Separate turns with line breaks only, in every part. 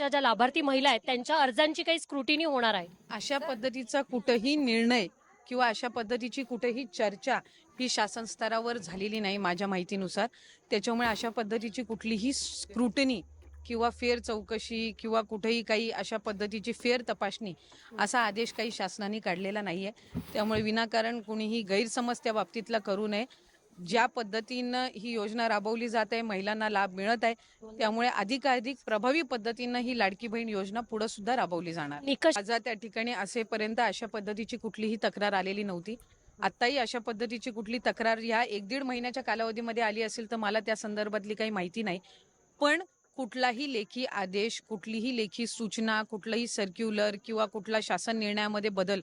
च्या ज्या लाभार्थी महिला आहेत त्यांच्या अर्जांची काही स्क्रुटिनी होणार आहे.
अशा पद्धतीचा कुठंही निर्णय किंवा अशा पद्धतीची कुठेही चर्चा ही शासन स्तरावर झालेली नाही माझ्या माहितीनुसार. त्याच्यामुळे अशा पद्धतीची कुठलीही स्क्रुटनी किंवा फेर चौकशी किंवा कुठेही काही अशा पद्धतीची फेर तपासणी असा आदेश काही शासनाने काढलेला नाही आहे त्यामुळे विनाकारण कुणीही गैरसमज त्या बाबतीतला करू नये. ज्या पद्धतीनं ही योजना राबवली जात आहे महिलांना लाभ मिळत आहे त्यामुळे अधिकाधिक प्रभावी पद्धतीनं ही लाडकी बहीण योजना पुढे सुद्धा राबवली जाणार.
निकष
त्या ठिकाणी असेपर्यंत अशा पद्धतीची कुठलीही तक्रार आलेली नव्हती. आत्ताही अशा पद्धतीची कुठली तक्रार या एक दीड महिन्याच्या कालावधीमध्ये आली असेल तर मला त्या संदर्भातली काही माहिती नाही. पण कुठलाही लेखी आदेश कुठलीही लेखी सूचना कुठलाही सर्क्युलर किंवा कुठला शासन निर्णयामध्ये बदल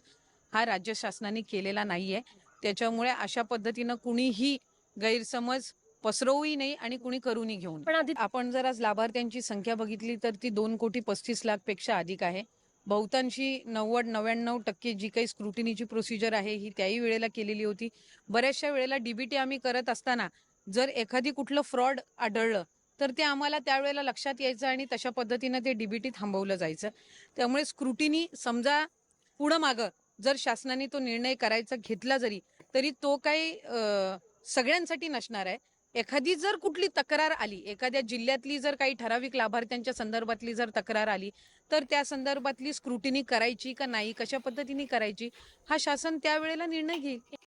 हा राज्य शासनाने केलेला नाहीये. त्याच्यामुळे अशा पद्धतीनं कुणीही गैरसमज पसरवूही नाही आणि कुणी करूनही घेऊ नये.
पण आधी
आपण जर आज लाभार्थ्यांची संख्या बघितली तर ती दोन कोटी पस्तीस लाखपेक्षा अधिक आहे. बहुतांशी नव्वद नव्याण्णव टक्के जी काही स्क्रुटिनीची प्रोसिजर आहे ही त्याही वेळेला केलेली होती. बऱ्याचशा वेळेला डीबीटी आम्ही करत असताना जर एखादी कुठलं फ्रॉड आढळलं तर ते आम्हाला त्यावेळेला लक्षात यायचं आणि तशा पद्धतीनं ते डीबीटी थांबवलं जायचं. त्यामुळे स्क्रुटिनी समजा पुढं मागं जर शासनाने तो निर्णय करायचा घेतला जरी तरी तो काही सगळ्यांसाठी नसणार आहे. एखादी जर कुठली तक्रार आली एखाद्या जिल्ह्यातली जर काही ठराविक लाभार्थ्यांच्या संदर्भातली जर तक्रार आली तर त्या संदर्भातली स्क्रुटिनी करायची का नाही कशा पद्धतीने करायची हा शासन त्यावेळेला निर्णय घेईल.